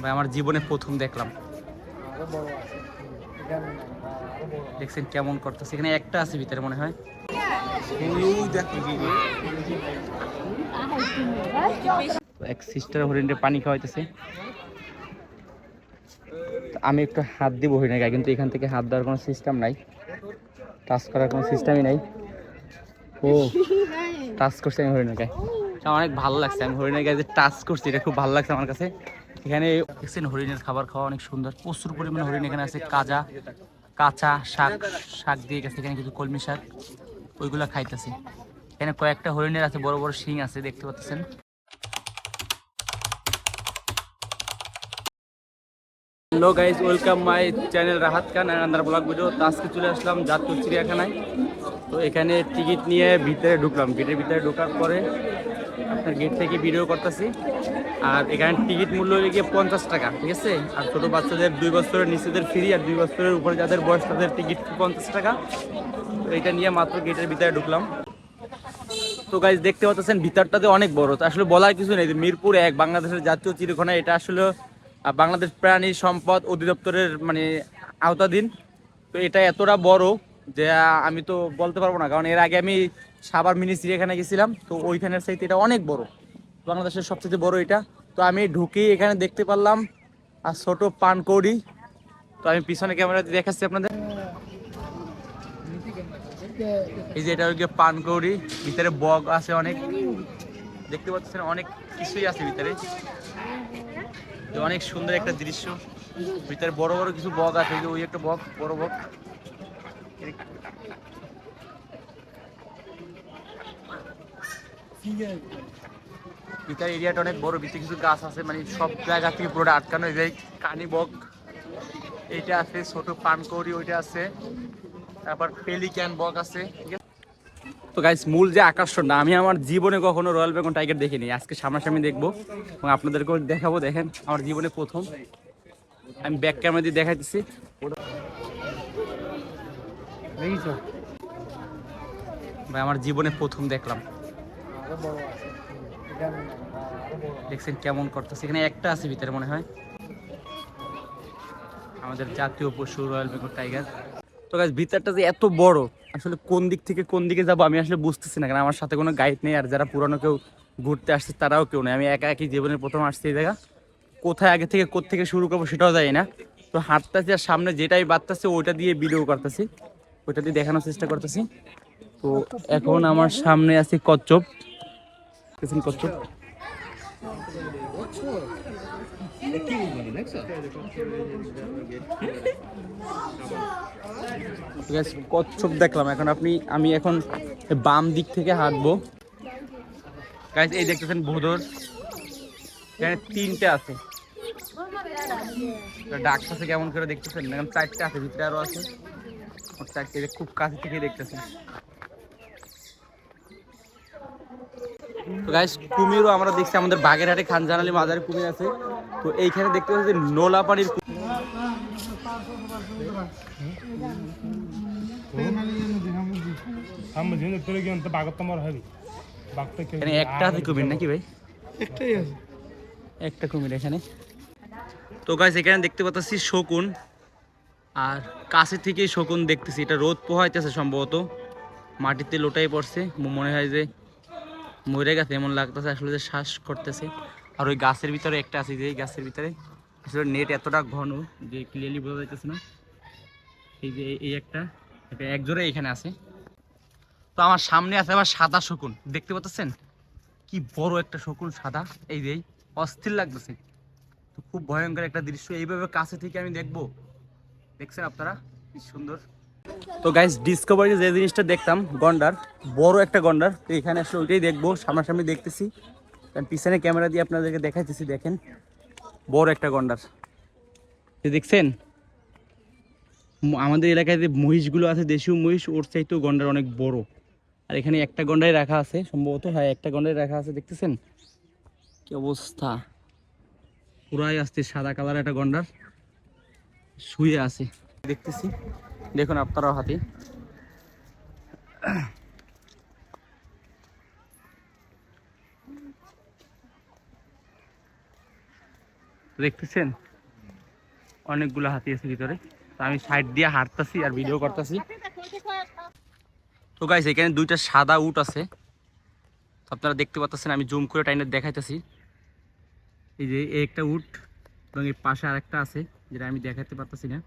ভাই আমার জীবনে প্রথম দেখলাম। দেখছেন কেমন করতেছে। এখানে একটা আছে ভিতরে মনে হয়। এক সিস্টার হরিণে পানি খাওয়াইতেছে। তো আমি একটু হাত দিব হরিণের গায়ে কিন্তু এখান থেকে হাত দেওয়ার কোনো সিস্টেম নাই। টাচ করার কোনো সিস্টেমই নাই। ও টাচ করছি আমি হরিণের গায়ে। অনেক ভালো লাগছে। আমি হরিণের গায়ে যে টাচ করছি এটা খুব ভালো লাগছে আমার কাছে। এখানে দেখছেন হরিণের খাবার খাওয়া অনেক সুন্দর। প্রচুর পরিমাণে হরিণ এখানে আছে, কাজা, কাঁচা শাক শাক দিয়ে গেছে, এখানে কিছু কলমি শাক, ওইগুলা খাইতেছে। এখানে কয়েকটা হরিণের আছে, বড় বড় শিং আছে, দেখতে পাচ্ছেন। Hello guys welcome my channel Rahat Khan আন্দার ব্লগ ভিডিও। তো আজকে চলে আসলাম জাতীয় চিড়িয়াখানায়। তো এখানে টিকিট নিয়ে ভিতরে ঢুকলাম। গেটের ভিতরে ঢোকার পরে আপনার গেট থেকে ভিডিও করতেছি। আর এখানে টিকিট মূল্য হলে গিয়ে পঞ্চাশ টাকা, ঠিক আছে? আর ছোটো বাচ্চাদের দুই বছরের নিচেদের ফ্রি আর দুই বছরের উপরে যাদের বয়স, তাদের টিকিট পঞ্চাশ টাকা। তো এটা নিয়ে মাত্র গেটের ভিতরে ঢুকলাম। তো গাইজ দেখতে পাচ্ছেন ভিতরটাতে অনেক বড়। আসলে বলার কিছু নেই মিরপুর এক, বাংলাদেশের জাতীয় চিড়িয়াখানা। এটা আসলে বাংলাদেশ প্রাণী সম্পদ অধিদপ্তরের মানে আওতাধীন। তো এটা এতটা বড় যে আমি তো বলতে পারব না। কারণ এর আগে আমি সাবার মিনি চিড়িয়াখানা গেছিলাম, তো ওইখানের সাইতে এটা অনেক বড়। বাংলাদেশের সবচেয়ে বড় এটা। তো আমি ঢুকেই এখানে দেখতে পারলাম, আর ছোট পানকৌড়ি। তো আমি পিছনে ক্যামেরাতে দেখাচ্ছি আপনাদের। এই যে এটা ওই হচ্ছে পানকৌড়ি, ভিতরে বগ আছে অনেক। দেখতে পাচ্ছেন অনেক কিছুই আছে ভিতরে। অনেক সুন্দর একটা দৃশ্য। ভিতরে বড় বড় কিছু বগ আছে, ওই একটা বগ বড় বগ ভিতরে এরিয়াটা অনেক বড় ভিতরে কিছু গাছ আছে মানে সব জায়গা থেকে পুরোটা আটকানো এই যে কানি বগ এইটা আছে ছোট পানকৌড়ি ওইটা আছে। তারপর পেলিক্যান বক আছে। ঠিক আছে তো গাইস মূল যে আকর্ষণটা আমি আমার জীবনে কখনো রয়্যাল বেঙ্গল টাইগার দেখিনি। আজকে সামনাসামনি দেখব এবং আপনাদেরকেও দেখাবো। দেখেন আমার জীবনে প্রথম। আমি ব্যাক ক্যামেরা দিয়ে দেখাইতেছি। ভাই আমার জীবনে প্রথম দেখলাম। দেখছেন কেমন করতেছে। এখানে একটা আছে ভিতরে মনে হয়। আমাদের জাতীয় পশু রয়্যাল বেঙ্গল টাইগার। তো গাছ ভিতরটা যে এত বড়, আসলে কোন দিক থেকে কোন দিকে যাব আমি আসলে বুঝতেছি না, কারণ আমার সাথে কোনো গাইড নেই, আর যারা পুরানো কেউ ঘুরতে আসছে তারাও কেউ নেই। আমি একা একই জীবনের প্রথম আসছি এই জায়গা। কোথায় আগে থেকে থেকে শুরু করব সেটাও জানি না। তো হাঁটতেছি আর সামনে যেটাই বাড়তেছে ওইটা দিয়ে ভিডিও করতেছি। ওইটা দিয়ে দেখানোর চেষ্টা করতেছি। তো এখন আমার সামনে আছে কচ্ছপ। ঠিক আছে কচ্ছপ দেখলাম। এখন আপনি, আমি এখন বাম দিক থেকে হাঁটবো। এই দেখতেছেন ভোদর। এখানে তিনটে আছে। ডাকতেছে কেমন করে দেখতেছেন? এখন চারটে আছে, ভিতরে আরও আছে। চারটে খুব কাছে থেকে দেখতেছেন। তো গাইস কুমিরও আমরা দেখছি আমাদের বাগেরহাটে খানজান আলী মাজারে কুমির আছে। তো এইখানে দেখতে পাচ্ছি নোলা পানির একটা আছে কুমির নাকি ভাই? একটা কুমির এখানে। তো গাছ এখানে দেখতে পাচ্ছি শকুন। আর কাছে থেকেই শকুন দেখতেছি। এটা রোদ পোহাইতেছে সম্ভবত। মাটিতে লোটাই পড়ছে। মনে হয় যে মরে গেছে, এমন লাগতেছে আসলে যে শ্বাস করতেছে। আর ওই গাছের ভিতরে একটা আছে যে গাছের ভিতরে আসলে নেট এতটা ঘন যে ক্লিয়ারলি বোঝা যাইতেছে না। এই যে এই- একটা, এটা একজোরে এখানে আছে। তো আমার সামনে আছে আবার সাদা শকুন, দেখতে পাচ্ছেন? কি বড় একটা শকুন, সাদা। এই যে অস্থির লাগতেছে। তো খুব ভয়ঙ্কর একটা দৃশ্য। এইভাবে কাছে থেকে আমি দেখব। দেখছেন আপনারা? কি সুন্দর। তো গাইস ডিসকভারি যে জিনিসটা দেখতাম গন্ডার বড় একটা গন্ডার তো এখানে আসলে ওইটাই দেখব সামনাসামনি দেখতেছি। আমি পিছনে ক্যামেরা দিয়ে আপনাদেরকে দেখাইতেছি দেখেন। বড় একটা গন্ডার। দেখছেন? আমাদের এলাকায় যে মহিষগুলো আছে দেশীয় মহিষ ওর চাইতেও গন্ডার অনেক বড়। আর এখানে একটা গন্ডাই রাখা আছে সম্ভবত। হ্যাঁ একটা গন্ডাই রাখা আছে দেখতেছেন? কি অবস্থা? পুরাই আসছে সাদা কালার একটা গন্ডার। শুয়ে আছে। দেখতেছি। দেখুন আপনারাও হাতি। দেখতেছেন? অনেকগুলো হাতি আছে ভিতরে। তো আমি সাইড দিয়ে হাঁটতাছি আর ভিডিও করতেছি। তো গাইস এখানে দুইটা সাদা উট আছে। আপনারা দেখতে পাচ্ছেন আমি জুম করে টাইনে দেখাইতেছি। এই যে একটা উট এবং এর পাশে আরেকটা আছে, যেটা আমি দেখাতে পারতেছি না।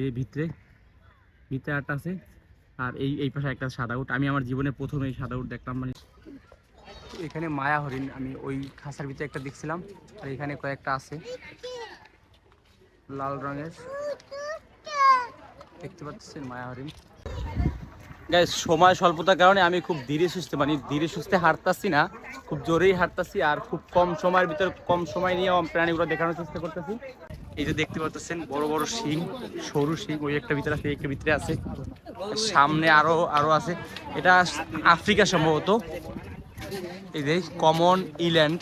এই ভিতরে ভিতরে একটা আছে। আর এই এই পাশে একটা সাদা উট। আমি আমার জীবনে প্রথমে এই সাদা উট দেখলাম মানে এখানে মায়া হরিণ আমি ওই খাঁচার ভিতরে একটা দেখছিলাম আর এখানে কয়েকটা আছে। লাল রঙের। দেখতে পাচ্ছেন মায়া হরিণ। সময় স্বল্পতার কারণে আমি খুব ধীরে সুস্থে মানে ধীরে সুস্থে হাঁটতাছি না খুব জোরেই হাঁটতাছি আর খুব কম সময়ের ভিতরে কম সময় নিয়ে প্রাণীগুলো দেখানোর চেষ্টা করতেছি। এই যে দেখতে পাচ্ছেন বড় বড় শিং, সরু শিং, ওই একটা ভিতরে আছে একটা ভিতরে আছে, সামনে আরও আরও আছে। এটা আফ্রিকা সম্ভবত। এই যে কমন ইল্যান্ড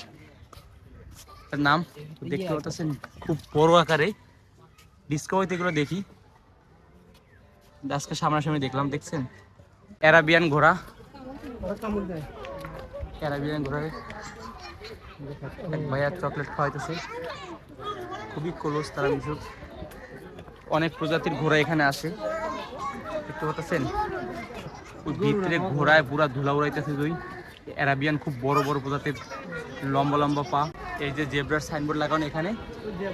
নাম দেখতে পাচ্ছেন খুব বড় আকারে। ডিসকভারিতে এগুলো দেখি। আজকে সামনাসামনি দেখলাম, দেখছেন? অ্যারাবিয়ান ঘোড়া। অ্যারাবিয়ান ঘোড়া ভাইয়া চকলেট খাওয়াইতেছে। খুবই ক্লোজ তারা মিশুক। অনেক প্রজাতির ঘোড়া এখানে আসে দেখতে পাচ্ছেন? ওই ভিতরে ঘোড়ায় পুরা ধুলা উড়াইতেছে দুই। অ্যারাবিয়ান খুব বড় বড় প্রজাতির লম্বা লম্বা পা। এই যে জেব্রার সাইনবোর্ড লাগানো এখানে।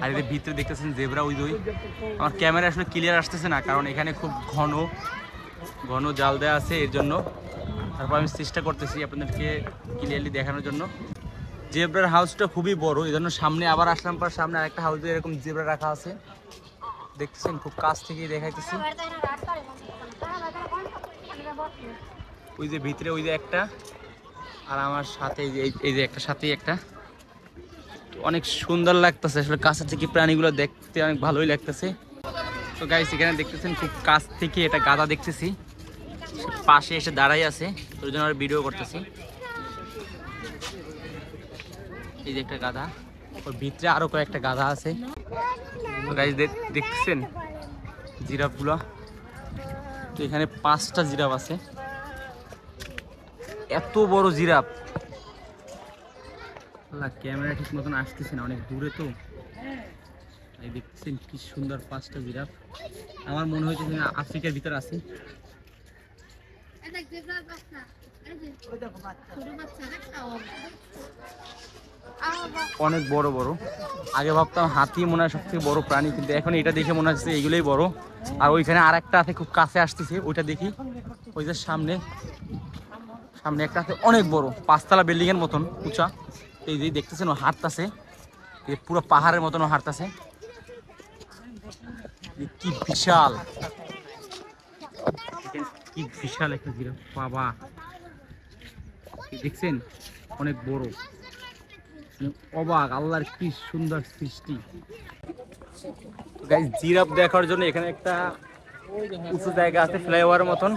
আর যে ভিতরে দেখতেছেন জেব্রা ওই দুই। আমার ক্যামেরা আসলে ক্লিয়ার আসতেছে না, কারণ এখানে খুব ঘন ঘন জাল দেওয়া আছে এর জন্য। তারপর আমি চেষ্টা করতেছি আপনাদেরকে ক্লিয়ারলি দেখানোর জন্য। জেব্রার হাউসটা খুবই বড় এই জন্য সামনে আবার আসলাম পর সামনে আরেকটা হাউসে এরকম জেব্রা রাখা আছে। দেখতেছেন, খুব কাছ থেকেই দেখাইতেছি। ওই যে ভিতরে ওই যে একটা, আর আমার সাথে এই যে এই যে একটা, সাথেই একটা। অনেক সুন্দর লাগতেছে, আসলে কাছে থেকে প্রাণীগুলো দেখতে অনেক ভালোই লাগতেছে। তো গাইস এখানে দেখতেছেন খুব কাছ থেকে এটা গাদা দেখতেছি। পাশে এসে দাঁড়াই আছে, ওই জন্য আর ভিডিও করতেছি। এই যে একটা গাধা। ওর ভিতরে আরও কয়েকটা গাধা আছে। তো গাইস দেখতেছেন জিরাফগুলো তো এখানে পাঁচটা জিরাফ আছে। এত বড় জিরাফ। ক্যামেরা ঠিক মতন আসতেছে না, অনেক দূরে তো। এই দেখতেছেন কি সুন্দর পাঁচটা জিরাফ। আমার মনে হয়েছে যে আফ্রিকার ভিতর আছে। অনেক বড় বড়। আগে ভাবতাম হাতি মনে হয় সব থেকে বড় প্রাণী, কিন্তু এখন এটা দেখে মনে হচ্ছে এগুলোই বড়। আর ওইখানে আর একটা আছে, খুব কাছে আসতেছে, ওইটা দেখি। ওই যে সামনে সামনে একটা আছে, অনেক বড়, পাঁচতলা বিল্ডিং এর মতন, উঁচা। এই যে দেখতেছেন, ও হাঁটতাছে। এই পুরো পাহাড়ের মতন ও হাঁটতাছে। কি বিশাল। কি বিশাল একটা জিরাফ, বাবা। দেখছেন? অনেক বড়। অবাক, আল্লাহর কি সুন্দর সৃষ্টি। জিরাফ দেখার জন্য এখানে একটা উঁচু জায়গা আছে ফ্লাইওভারের মতন।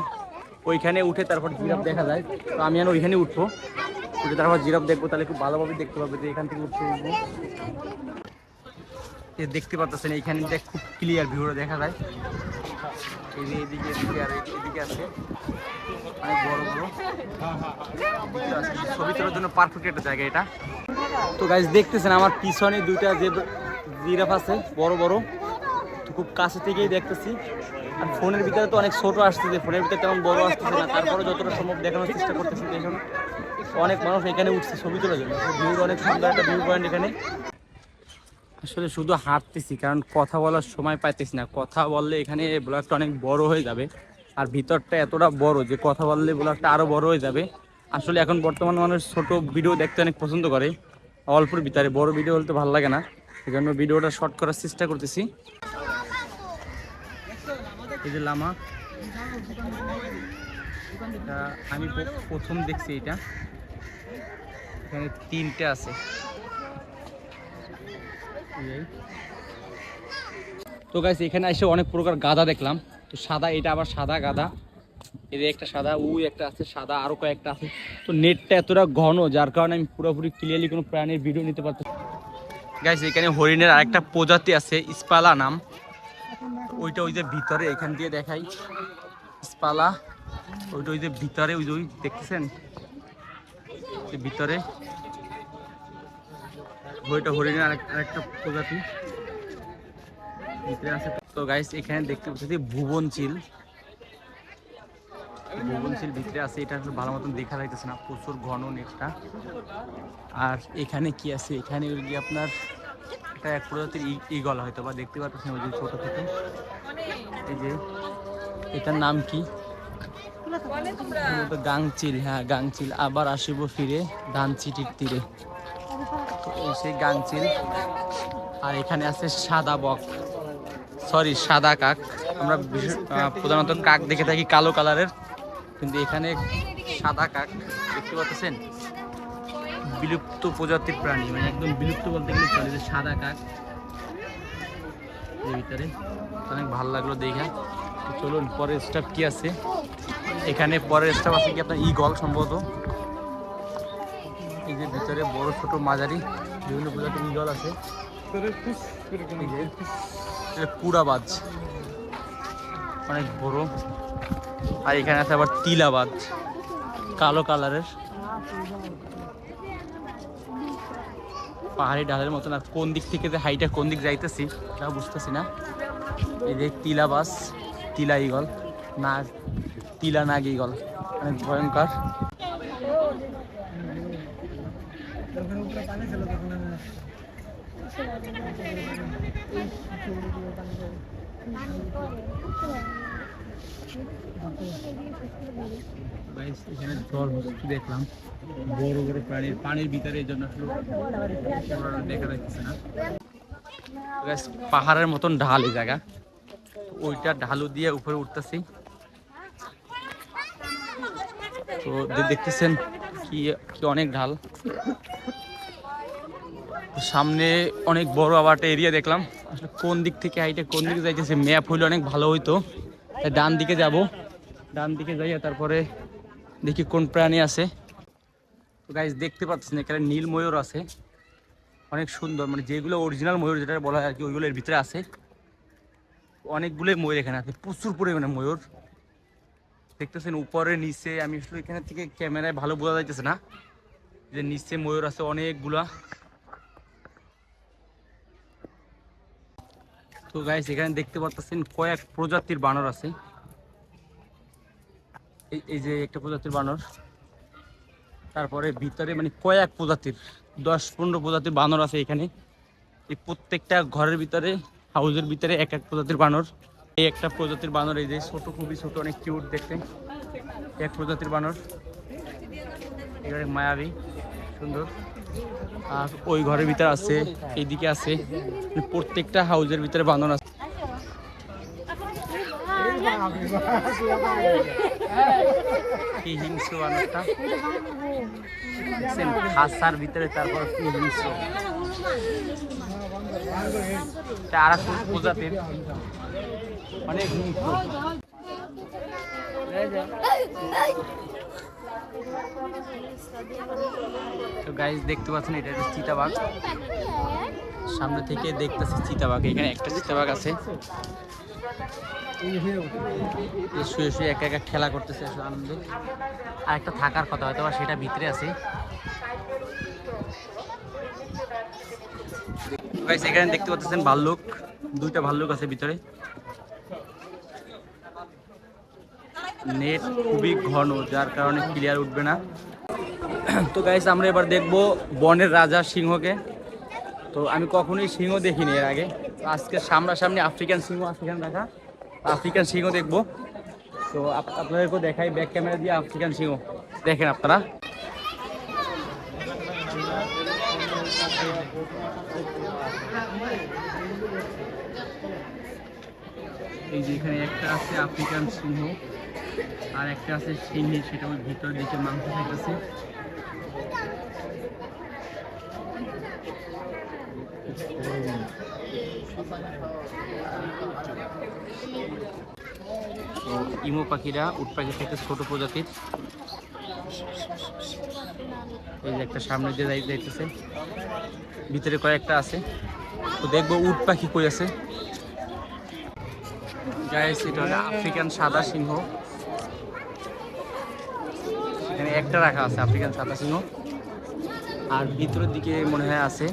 ওইখানে উঠে তারপর জিরাপ দেখা যায়। তো আমি যেন ওইখানে উঠবো। উঠে তারপর জিরাপ দেখব, তাহলে খুব ভালোভাবে দেখতে পাবে যে এখান থেকে উঠতে উঠবো। দেখতে পাচ্ছেন এইখানে দেখ খুব ক্লিয়ার ভিউটা দেখা যায়। এই যে এদিকে এদিকে আর এদিকে আছে। অনেক বড় বড় ছবি তোলার জন্য পারফেক্ট একটা জায়গা এটা। তো গাইজ দেখতেছেন আমার পিছনে দুইটা যে জিরাফ আছে, বড় বড়। তো খুব কাছে থেকেই দেখতেছি। আর ফোনের ভিতরে তো অনেক ছোট আসতেছে ফোনের ভিতরে তেমন বড় আসতেছে না। তারপরে যতটা সম্ভব দেখানোর চেষ্টা করতেছি দেখুন অনেক মানুষ এখানে উঠছে ছবি তোলার জন্য। ভিউর অনেক সুন্দর একটা ভিউ পয়েন্ট এখানে। আসলে শুধু হাঁটতেছি, কারণ কথা বলার সময় পাইতেছি না। কথা বললে এখানে ব্লগটা অনেক বড় হয়ে যাবে, আর ভিতরটা এতটা বড় যে কথা বললে ব্লগটা আরও বড় হয়ে যাবে। আসলে এখন বর্তমান মানুষ ছোট ভিডিও দেখতে অনেক পছন্দ করে, অল্পর ভিতরে, বড় ভিডিও বলতে ভালো লাগে না। এই জন্য ভিডিওটা শর্ট করার চেষ্টা করতেছি। এই যে লামা আমি প্রথম দেখছি এটা। এখানে তিনটে আছে। তো গাইস এখানে এসে অনেক প্রকার গাদা দেখলাম। তো সাদা, এটা আবার সাদা গাদা যে একটা সাদা, উই একটা আছে, সাদা আরও কয়েকটা আছে। তো নেটটা এতটা ঘন, যার কারণে আমি পুরোপুরি ক্লিয়ারলি কোনো প্রাণীর ভিডিও নিতে পারছি গাইস এখানে হরিণের আরেকটা প্রজাতি আছে, ইস্পালা নাম। ওইটা ওই যে ভিতরে, এখান দিয়ে দেখাই। ইস্পালা, ওইটা ওই যে ভিতরে, ওই যে ওই দেখতেছেন? ভিতরে ওইটা হরিণের আরেক- আরেকটা প্রজাতি। ভিতরে আছে। তো গাইস এখানে দেখতে পাচ্ছি ভুবন চিল। ভুবন চিল ভিতরে আছে এটা আসলে ভালো মতন দেখা যাইতেছে না প্রচুর ঘন নেটটা। আর এখানে কি আছে? এখানে ওই যে আপনার এটা এক প্রজাতির ইগল হয়তো বা দেখতে পাচ্ছেন ওই যে ছোট ছোট এই যে এটার নাম কি? গাংচিল। হ্যাঁ গাংচিল। আবার আসিব ফিরে ধান চিটির তীরে। এই সেই গাংচিল আর এখানে আছে সাদা বক। সরি সাদা কাক। আমরা প্রধানত কাক দেখে থাকি কালো কালারের। কিন্তু এখানে সাদা কাক দেখতে পাচ্ছেন? বিলুপ্ত প্রজাতির প্রাণী। মানে একদম বিলুপ্ত বলতে গেলে চলে যে সাদা কাক। এর ভিতরে। অনেক ভালো লাগল দেখা। চলুন, পরের স্টাফ কি আছে? এখানে পরের স্টাফ আছে কি আপনার ইগল সম্ভবত? ভিতরে বড় ছোট মাঝারি বিভিন্ন প্রজাতির ইগল আছে। কুড়াবাজ। অনেক বড়। আর এখানে আছে আবার তিলাবাজ। কালো কালারের। পাহাড়ি ডালের মতন। আর কোন দিক থেকে যে হাইটা কোন দিক যাইতেছি তা বুঝতেছি না। এই যে তিলাবাস তিলা ইগল না তিলা নাগ ইগল অনেক ভয়ঙ্কর। Guys, এখানে জল হচ্ছে দেখলাম। বড় বড় প্রাণীর পানির ভিতরে এই জন্য দেখা যাচ্ছে না। পাহাড়ের মতন ঢাল এই জায়গা। ওইটা ঢালু দিয়ে উপরে উঠতেছি। তো দেখতেছেন কি অনেক ঢাল। সামনে অনেক বড় আবার একটা এরিয়া দেখলাম। আসলে কোন দিক থেকে হাইটে, কোন দিকে যাইতেছে ম্যাপ হইলে অনেক ভালো হইতো। ডান দিকে যাব। ডান দিকে যাইয়া তারপরে দেখি কোন প্রাণী আছে। গাইজ দেখতে পাচ্ছেন, এখানে নীল ময়ূর আছে। অনেক সুন্দর মানে যেগুলো অরিজিনাল ময়ূর যেটা বলা হয় আর কি ওইগুলো এর ভিতরে আছে। অনেকগুলোই ময়ূর এখানে আছে, প্রচুর পরিমাণে ময়ূর। দেখতেছেন উপরে, নিচে, আমি আসলে এখানে থেকে ক্যামেরায় ভালো বোঝা যাইতেছে না। যে নিচে ময়ূর আছে অনেকগুলা। তো গাইস এখানে দেখতে পাচ্ছেন কয়েক প্রজাতির বানর আছে। এই যে একটা প্রজাতির বানর। তারপরে ভিতরে মানে কয়েক প্রজাতির, দশ পনেরো প্রজাতির বানর আছে এখানে। এই প্রত্যেকটা ঘরের ভিতরে হাউসের ভিতরে এক এক প্রজাতির বানর। এই একটা প্রজাতির বানর, এই যে ছোট, খুবই ছোট, অনেক কিউট দেখতে। এক প্রজাতির বানর। এবারে মায়াবী, সুন্দর। আর ওই ঘরের ভিতরে আছে, এইদিকে আছে। প্রত্যেকটা হাউসের ভিতরে বানর আছে। হিংস্র ভিতরে, তারপর আর প্রজাতির। অনেক তো। গাইজ দেখতে পাচ্ছেন এটা একটা চিতাবাঘ। সামনে থেকে দেখতেছি চিতাবাঘ। এখানে একটা চিতাবাঘ আছে। শুয়ে শুয়ে একা একা খেলা করতেছে আনন্দে। আর একটা থাকার কথা হয়তো বা সেটা ভিতরে আছে। এখানে দেখতে পাচ্ছেন ভাল্লুক। দুইটা ভাল্লুক আছে ভিতরে। নেট খুবই ঘন, যার কারণে ক্লিয়ার উঠবে না। তো গাইস আমরা এবার দেখব বনের রাজা সিংহকে। তো আমি কখনোই সিংহ দেখিনি এর আগে। আজকে সামনাসামনি আফ্রিকান সিংহ, আফ্রিকান দেখা আফ্রিকান সিংহ দেখব। তো আপনাদেরকেও দেখাই ব্যাক ক্যামেরা দিয়ে আফ্রিকান সিংহ। দেখেন আপনারা। এই যে এখানে একটা আছে আফ্রিকান সিংহ। আর একটা আছে সিংহী সেটা ওই ভিতর দিকে মাংস খাইতেছে। ইমো পাখিরা উট পাখি থেকে ছোট প্রজাতির। এই যে একটা সামনে দিয়ে যাই- যাইতেছে। ভিতরে কয়েকটা আছে। তো দেখব উট পাখি কই আছে। গাইস এটা হলো আফ্রিকান সাদা সিংহ। এখানে একটা রাখা আছে আফ্রিকান সাদা সিংহ আর ভিতরের দিকে মনে হয় আছে।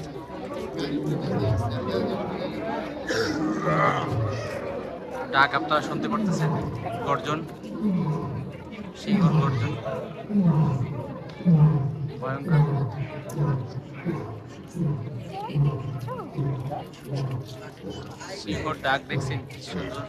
ডাক আপনারা শুনতে পারতেছেন? গর্জন। সিংহর গর্জন। ভয়ঙ্কর। সিংহর ডাক দেখছেন? সুন্দর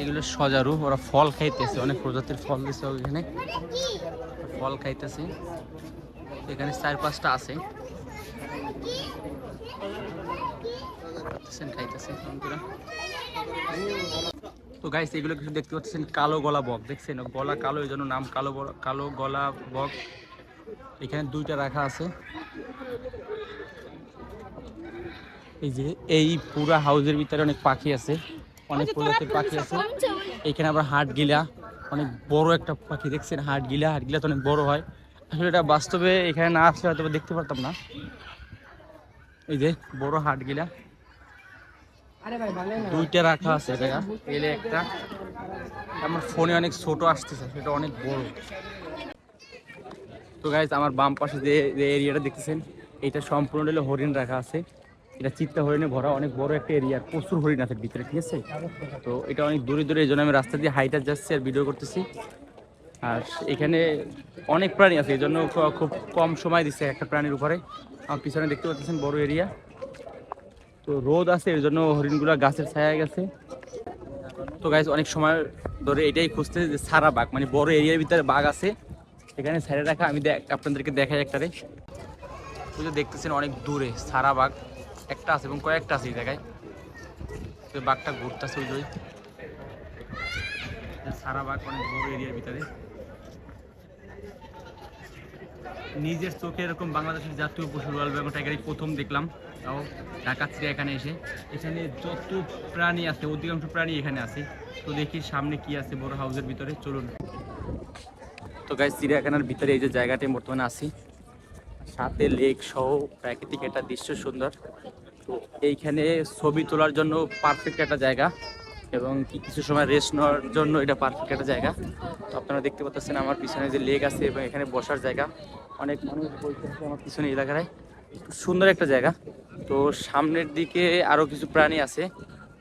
এগুলো সজারু, ওরা ফল খাইতেছে, অনেক প্রজাতির ফল দিছে ওইখানে ফল খাইতেছে। এখানে চার পাঁচটা আছে। খাইতেছেন, খাইতেছে বন্ধুরা। তো গাইস এগুলো কিছু দেখতে পাচ্ছেন কালো গলা বক দেখছেন? গলা কালো এই জন্য নাম কালো কালো গলা বক। এখানে দুইটা রাখা আছে। এই যে এই পুরা হাউসের ভিতরে অনেক পাখি আছে। অনেক প্রজাতির পাখি আছে। এখানে আবার হাট গিলা অনেক বড় একটা পাখি দেখছেন? হাট গিলা হাট গিলা তো অনেক বড় হয়। আসলে এটা বাস্তবে এখানে না আসলে হয়তো দেখতে পারতাম না। এই যে বড় হাট গিলা দুইটা রাখা আছে এটা। এলে একটা। আমার ফোনে অনেক ছোট আসতেছে, সেটা অনেক বড়। তো গাইজ আমার বাম পাশে যে যে এরিয়াটা দেখতেছেন, এটা সম্পূর্ণ হলো হরিণ রাখা আছে। এটা চিত্তা হরিণে ভরা অনেক বড় একটা এরিয়া প্রচুর হরিণ আছে ভিতরে, ঠিক আছে? তো এটা অনেক দূরে দূরে, এই জন্য আমি রাস্তা দিয়ে হাইটার যাচ্ছি আর ভিডিও করতেছি। আর এখানে অনেক প্রাণী আছে, এই জন্য খুব কম সময় দিচ্ছে একটা প্রাণীর উপরে। আমার পিছনে দেখতে পাচ্ছেন বড় এরিয়া তো রোদ আছে এর জন্য হরিণগুলো গাছের ছায়া গেছে। তো গাইজ অনেক সময় ধরে এটাই খুঁজতে যে সারা বাঘ মানে বড় এরিয়ার ভিতরে বাঘ আছে। এখানে সাইডে রাখা, আমি আপনাদেরকে দেখাই একটারে। যে দেখতেছেন অনেক দূরে সারা বাঘ, একটা আছে এবং কয়েকটা আছে এই জায়গায়। তো বাঘটা ঘুরতেছে ওই। সারা বাঘ অনেক বড় এরিয়ার ভিতরে। নিজের চোখে এরকম বাংলাদেশের জাতীয় পশু রয়্যাল বেঙ্গল টাইগারই প্রথম দেখলাম। তাও ঢাকা এখানে এসে। এখানে যত প্রাণী আছে, অধিকাংশ প্রাণী এখানে আছে। তো দেখি সামনে কি আছে বড় হাউসের ভিতরে, চলুন। তো গাইজ চিড়িয়াখানার ভিতরে এই যে জায়গাটি বর্তমানে আছি। সাথে লেক সহ প্রাকৃতিক একটা দৃশ্য সুন্দর। তো এইখানে ছবি তোলার জন্য পারফেক্ট একটা জায়গা এবং কিছু সময় রেস্ট নেওয়ার জন্য এটা পারফেক্ট একটা জায়গা। তো আপনারা দেখতে পাচ্ছেন আমার পিছনে যে লেক আছে এবং এখানে বসার জায়গা। অনেক মানুষ আছে আমার পিছনে এলাকায়। সুন্দর একটা জায়গা। তো সামনের দিকে আরও কিছু প্রাণী আছে।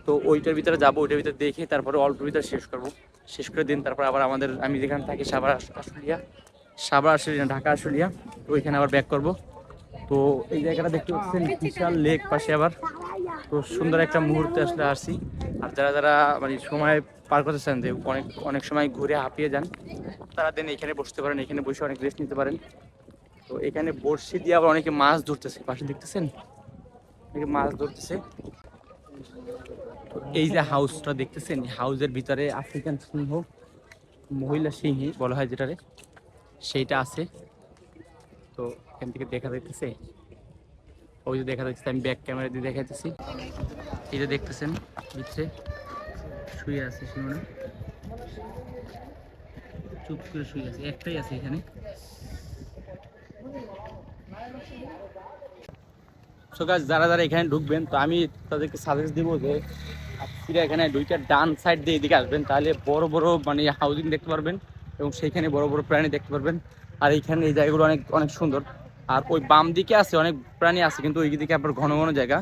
তো ওইটার ভিতরে যাব, ওইটার ভিতরে দেখে তারপরে অল্প ভিতরে শেষ করব। শেষ করে দিন তারপর আবার আমাদের, আমি যেখানে থাকি সাবার আশুলিয়া। সাবার আশুলিয়া, ঢাকা আশুলিয়া, তো ওইখানে আবার ব্যাক করব। তো এই জায়গাটা দেখতে পাচ্ছেন, বিশাল লেক পাশে আবার। তো সুন্দর একটা মুহূর্তে আসলে আসছি। আর যারা যারা মানে সময় পার করতে চান, যে অনেক অনেক সময় ঘুরে হাঁপিয়ে যান, তারা দিন এখানে বসতে পারেন, এখানে বসে অনেক রেস্ট নিতে পারেন। তো এখানে বড়শি দিয়ে আবার অনেকে মাছ ধরতেছে। পাশে দেখতেছেন? অনেকে মাছ ধরতেছে। এই যে হাউসটা দেখতেছেন হাউসের ভিতরে আফ্রিকান সিংহ, মহিলা সিংহী বলা হয় যেটারে, সেইটা আছে। তো এখান থেকে দেখা যাইতেছে। ওই যে দেখা যাচ্ছে আমি ব্যাক ক্যামেরা দিয়ে দেখাইতেছি। এই যে দেখতেছেন ভিতরে শুয়ে আছে সিংহটা। চুপ করে শুয়ে আছে, একটাই আছে এখানে। সো গাছ যারা যারা এখানে ঢুকবেন, তো আমি তাদেরকে সাজেস্ট দিব যে আপনারা এখানে দুইটা ডান সাইড দিয়ে এদিকে আসবেন, তাহলে বড় বড় মানে হাউজিং দেখতে পারবেন এবং সেইখানে বড় বড় প্রাণী দেখতে পারবেন। আর এইখানে এই জায়গাগুলো অনেক অনেক সুন্দর। আর ওই বাম দিকে আছে, অনেক প্রাণী আছে, কিন্তু ওই দিকে আবার ঘন ঘন জায়গা।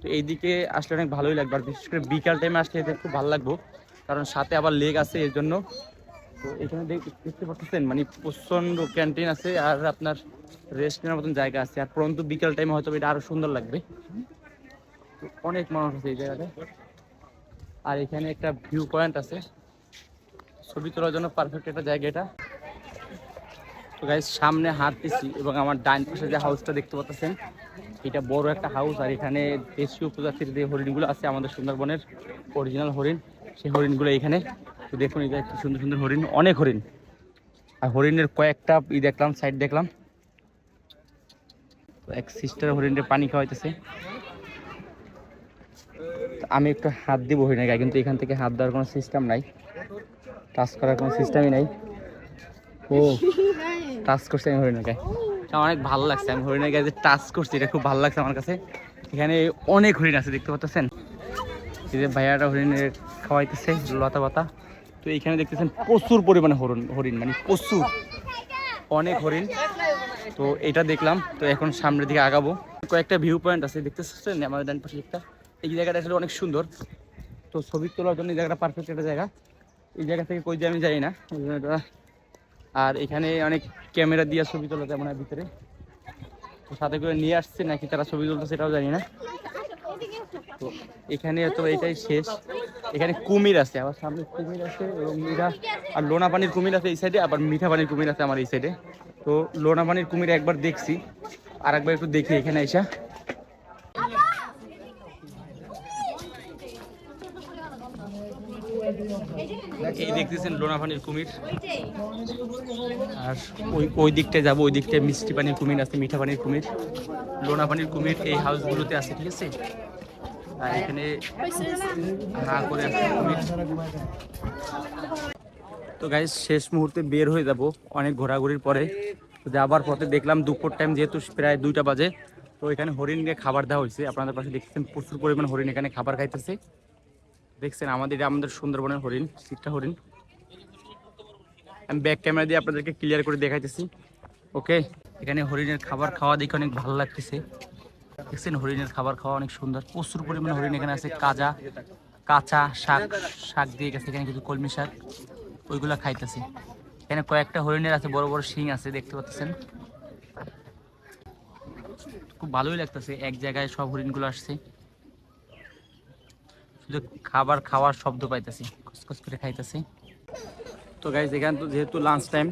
তো এই দিকে আসলে অনেক ভালোই লাগবে, আর বিশেষ করে বিকাল টাইমে আসলে এদের খুব ভালো লাগবে, কারণ সাথে আবার লেক আছে, এর জন্য। তো এখানে দেখ- দেখতে পাচ্ছেন মানে প্রচণ্ড ক্যান্টিন আছে আর আপনার রেস্ট নেওয়ার মতন জায়গা আছে। আর পরন্তু বিকাল টাইমে হয়তো এটা আরও সুন্দর লাগবে। তো অনেক মানুষ আছে এই জায়গাতে। আর এখানে একটা ভিউ পয়েন্ট আছে। ছবি তোলার জন্য পারফেক্ট একটা জায়গা এটা। তো গাইজ সামনে হাঁটতেছি এবং আমার ডাইন পাশে যে হাউসটা দেখতে পাচ্ছেন, এটা বড় একটা হাউস আর এখানে দেশীয় প্রজাতির যে হরিণগুলো আছে, আমাদের সুন্দরবনের অরিজিনাল হরিণ, সেই হরিণগুলো এখানে তো দেখুন এটা কি সুন্দর সুন্দর হরিণ, অনেক হরিণ। আর হরিণের কয়েকটা ই দেখলাম সাইড দেখলাম। এক সিস্টার হরিণের পানি খাওয়াইতেছে। আমি একটু হাত দিব হরিণের গায়ে, কিন্তু এখান থেকে হাত দেওয়ার কোনো সিস্টেম নাই। টাচ করার কোনো সিস্টেমই নাই। ও টাচ করছি আমি হরিণের গায়ে। অনেক ভালো লাগছে, আমি হরিণের গায়ে যে টাচ করছি, এটা খুব ভালো লাগছে আমার কাছে। এখানে অনেক হরিণ আছে, দেখতে পাচ্ছেন? এই যে ভাইয়াটা হরিণের খাওয়াইতেছে, লতা পাতা। তো এইখানে দেখতেছেন প্রচুর পরিমাণে হরিণ হরিণ মানে প্রচুর। অনেক হরিণ। তো এটা দেখলাম, তো এখন সামনের দিকে আগাবো। কয়েকটা ভিউ পয়েন্ট আছে দেখতে পাচ্ছেন আমাদের ডান পাশে একটা। এই জায়গাটা আসলে অনেক সুন্দর। তো ছবি তোলার জন্য এই জায়গাটা পারফেক্ট একটা জায়গা। এই জায়গা থেকে কই যে আমি যাই না। আর এখানে অনেক ক্যামেরা দিয়ে ছবি তোলা যায় হয় ভিতরে। তো সাথে করে নিয়ে আসছে, নাকি তারা ছবি তুলতে সেটাও জানি না। তো এখানে তো এটাই শেষ। এখানে কুমির আছে, আবার সামনে কুমির আছে এবং মিঠা আর লোনা পানির কুমির আছে এই সাইডে আবার মিঠা পানির কুমির আছে আমার এই সাইডে তো লোনা পানির কুমির একবার দেখছি আর একবার একটু দেখি এখানে এসা। এই দেখতেছেন লোনা পানির কুমির। আর ওই ওই দিকটায় যাব, ওই দিকটায় মিষ্টি পানির কুমির আছে মিঠা পানির কুমির। লোনা পানির কুমির এই হাউসগুলোতে আছে, ঠিক আছে? আর এখানে হা করে কুমির। তো গাইজ শেষ মুহূর্তে বের হয়ে যাব অনেক ঘোরাঘুরির পরে। যাবার পথে দেখলাম দুপুর টাইম যেহেতু প্রায় দুইটা বাজে, তো এখানে হরিণকে খাবার দেওয়া হয়েছে। আপনাদের পাশে দেখছেন প্রচুর পরিমাণ হরিণ এখানে খাবার খাইতেছে। দেখছেন আমাদের আমাদের সুন্দরবনের হরিণ সিটটা হরিণ। আমি ব্যাক ক্যামেরা দিয়ে আপনাদেরকে ক্লিয়ার করে দেখাইতেছি। ওকে এখানে হরিণের খাবার খাওয়া দেখে অনেক ভালো লাগতেছে। দেখছেন, হরিণের খাবার খাওয়া অনেক সুন্দর। প্রচুর পরিমাণে হরিণ এখানে আছে, কাজা, কাঁচা শাক শাক দিয়ে গেছে এখানে কিছু কলমি শাক, ওইগুলা খাইতেছে। এখানে কয়েকটা হরিণের আছে, বড় বড় শিং আছে, দেখতে পাচ্ছেন। খুব ভালোই লাগতেছে, এক জায়গায় সব হরিণগুলো আসছে। শুধু খাবার খাওয়ার শব্দ পাইতেছি, খসখস করে খাইতেছি। তো গাইজ এখানে তো যেহেতু লাঞ্চ টাইম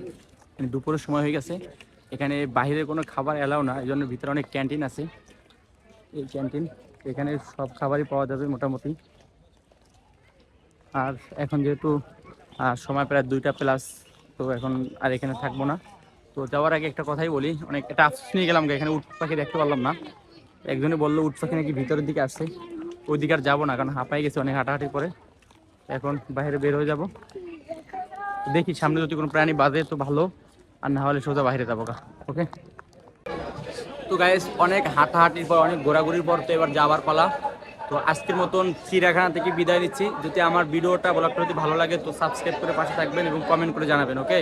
দুপুরের সময় হয়ে গেছে। এখানে বাইরে কোনো খাবার এলাও না এই জন্য ভিতরে অনেক ক্যান্টিন আছে। এই ক্যান্টিন, এখানে সব খাবারই পাওয়া যাবে মোটামুটি। আর এখন যেহেতু সময় প্রায় দুইটা প্লাস, তো এখন আর এখানে থাকব না। তো যাওয়ার আগে একটা কথাই বলি, অনেক একটা আফসোস নিয়ে গেলাম এখানে উট পাখি দেখতে পারলাম না। একজনে বলল, উট পাখি নাকি ভিতরের দিকে আসছে? ওই দিকে আর যাব না, কারণ হাঁপাই গেছে অনেক হাঁটাহাঁটি করে। এখন বাইরে বের হয়ে যাব। দেখি, সামনে যদি কোনো প্রাণী বাজে তো ভালো। আর না হলে সোজা বাইরে যাব ওকে তো গাইস অনেক হাঁটাহাঁটির পর, অনেক ঘোরাঘুরির পর তো এবার যাওয়ার পালা। তো আজকের মতন চিড়িয়াখানা থেকে বিদায় নিচ্ছি। যদি আমার ভিডিওটা ব্লগটা যদি ভালো লাগে, তো সাবস্ক্রাইব করে পাশে থাকবেন এবং কমেন্ট করে জানাবেন ওকে